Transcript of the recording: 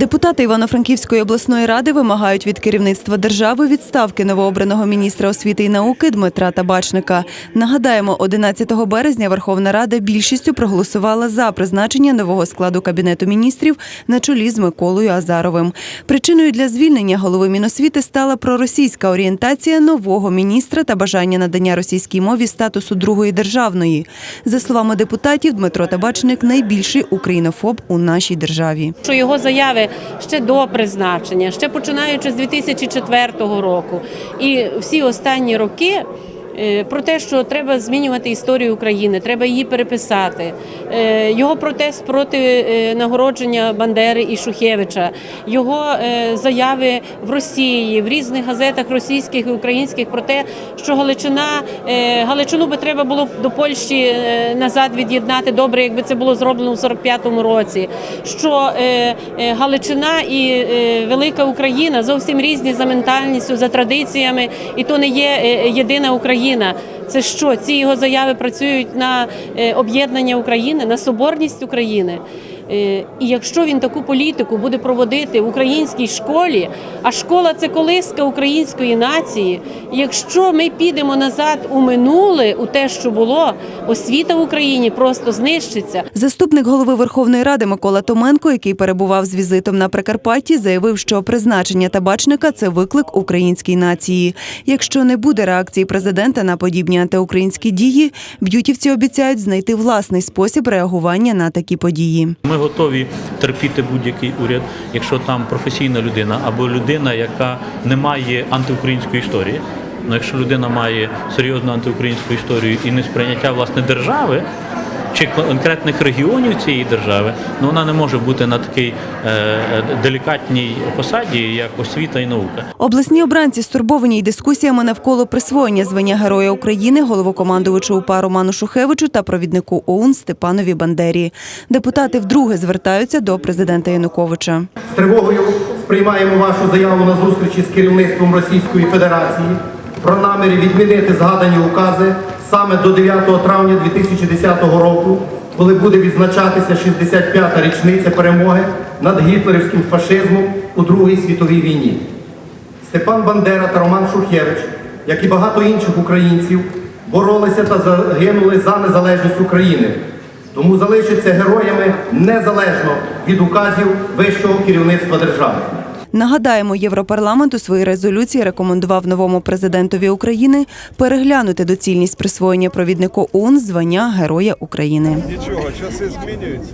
Депутати Івано-Франківської обласної ради вимагають від керівництва держави відставки новообраного міністра освіти і науки Дмитра Табачника. Нагадаємо, 11 березня Верховна Рада більшістю проголосувала за призначення нового складу кабінету міністрів на чолі з Миколою Азаровим. Причиною для звільнення голови Міносвіти стала проросійська орієнтація нового міністра та бажання надання російській мові статусу другої державної. За словами депутатів, Дмитро Табачник найбільший українофоб у нашій державі. його заяви ще до призначення, ще починаючи з 2004 року, і всі останні роки. Е, Про те, що треба змінювати історію України, треба її переписати. Е, Його протест проти е, нагородження Бандери і Шухевича, його заяви в Росії, в різних газетах російських і українських про те, що Галичина Галичину би треба було до Польщі назад від'єднати. Добре, якби це було зроблено у 45-му році. Що Галичина і велика Україна зовсім різні за ментальністю, за традиціями, і то не є єдина Україна. Це що? Ці його заяви працюють на е, об'єднання України, на соборність України. Е, І якщо він таку політику буде проводити в українській школі, а школа це колиска української нації. Якщо ми підемо назад у минуле, у те, що було, освіта в Україні просто знищиться. Заступник голови Верховної Ради Микола Томенко, який перебував з візитом на Прикарпатті, заявив, що призначення табачника це виклик українській нації. Якщо не буде реакції президента на подібні антиукраїнські дії, б'ютівці обіцяють знайти власний спосіб реагування на такі події. Ми готові терпіти будь-який уряд, якщо там професійна людина або людина, яка не має антиукраїнської історії. Ну, якщо людина має серйозну антиукраїнську історію і несприйняття власне держави чи конкретних регіонів цієї держави, ну вона не може бути на такій е, е, делікатній посаді, як освіта і наука. Обласні обранці стурбовані й дискусіями навколо присвоєння звання Героя України головокомандувачу УПА Роману Шухевичу та провіднику ОУН Степанові Бандері. Депутати вдруге звертаються до президента Януковича. З тривогою сприймаємо вашу заяву на зустрічі з керівництвом Російської Федерації про наміри відмінити згадані укази саме до 9 травня 2010 року, коли буде відзначатися 65-та річниця перемоги над гітлерівським фашизмом у Другій світовій війні. Степан Бандера та Роман Шухевич, як і багато інших українців, боролися та загинули за незалежність України. Тому залишаться героями незалежно від указів вищого керівництва держави. Нагадаємо, Європарламент у своїй резолюції рекомендував новому президентові України переглянути доцільність присвоєння провіднику ОУН звання Героя України. Нічого, часи змінюються.